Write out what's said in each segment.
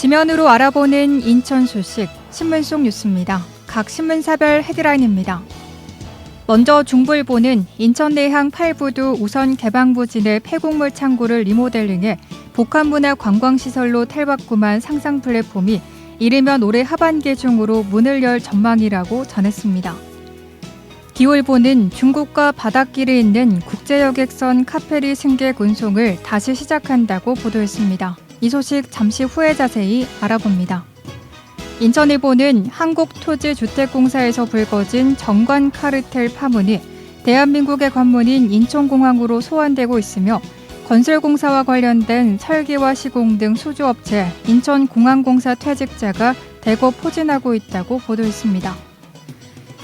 지면으로 알아보는 인천 소식 신문 속 뉴스입니다. 각 신문사별 헤드라인입니다. 먼저 중부일보는 인천 내항 8부두 우선 개방 부진의 폐곡물 창고를 리모델링해 복합문화 관광시설로 탈바꿈한 상상 플랫폼이 이르면 올해 하반기 중으로 문을 열 전망이라고 전했습니다. 기울보는 중국과 바닷길에 있는 국제여객선 카페리 승객 운송을 다시 시작한다고 보도했습니다. 이 소식 잠시 후에 자세히 알아봅니다. 인천일보는 한국토지주택공사에서 불거진 정관 카르텔 파문이 대한민국의 관문인 인천공항으로 소환되고 있으며 건설공사와 관련된 설계와 시공 등 수주업체 인천공항공사 퇴직자가 대거 포진하고 있다고 보도했습니다.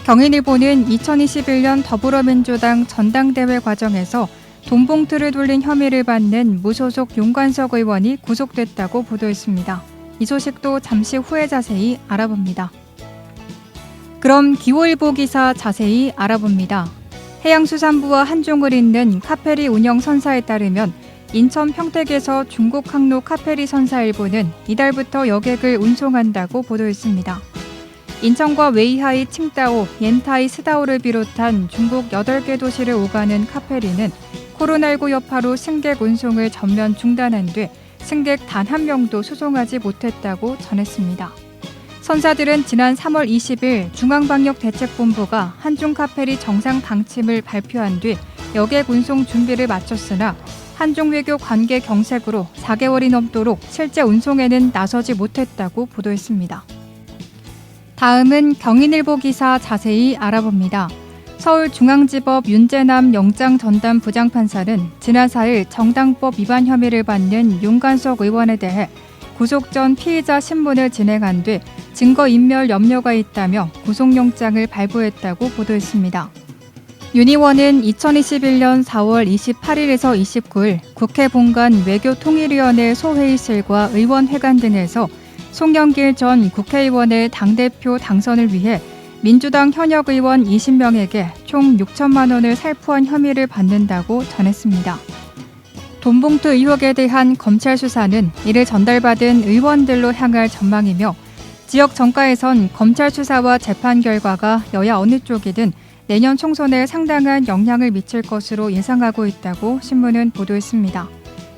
경인일보는 2021년 더불어민주당 전당대회 과정에서 돈봉투를 돌린 혐의를 받는 무소속 용관석 의원이 구속됐다고 보도했습니다. 이 소식도 잠시 후에 자세히 알아봅니다. 그럼 기호일보 기사 자세히 알아봅니다. 해양수산부와 한종을 잇는 카페리 운영 선사에 따르면 인천 평택에서 중국 항로 카페리 선사 일부는 이달부터 여객을 운송한다고 보도했습니다. 인천과 웨이하이, 칭다오, 옌타이, 스다오를 비롯한 중국 8개 도시를 오가는 카페리는 코로나19 여파로 승객 운송을 전면 중단한 뒤 승객 단 한 명도 수송하지 못했다고 전했습니다. 선사들은 지난 3월 20일 중앙방역대책본부가 한중 카페리 정상 방침을 발표한 뒤 여객 운송 준비를 마쳤으나 한중 외교 관계 경색으로 4개월이 넘도록 실제 운송에는 나서지 못했다고 보도했습니다. 다음은 경인일보 기사 자세히 알아봅니다. 서울중앙지법 윤재남 영장 전담 부장판사는 지난 4일 정당법 위반 혐의를 받는 윤관석 의원에 대해 구속 전 피의자 신문을 진행한 뒤 증거 인멸 염려가 있다며 구속영장을 발부했다고 보도했습니다. 윤 의원은 2021년 4월 28일에서 29일 국회 본관 외교통일위원회 소회의실과 의원회관 등에서 송영길 전 국회의원의 당대표 당선을 위해 민주당 현역 의원 20명에게 총 6천만 원을 살포한 혐의를 받는다고 전했습니다. 돈봉투 의혹에 대한 검찰 수사는 이를 전달받은 의원들로 향할 전망이며 지역 정가에선 검찰 수사와 재판 결과가 여야 어느 쪽이든 내년 총선에 상당한 영향을 미칠 것으로 예상하고 있다고 신문은 보도했습니다.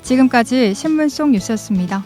지금까지 신문 속 뉴스였습니다.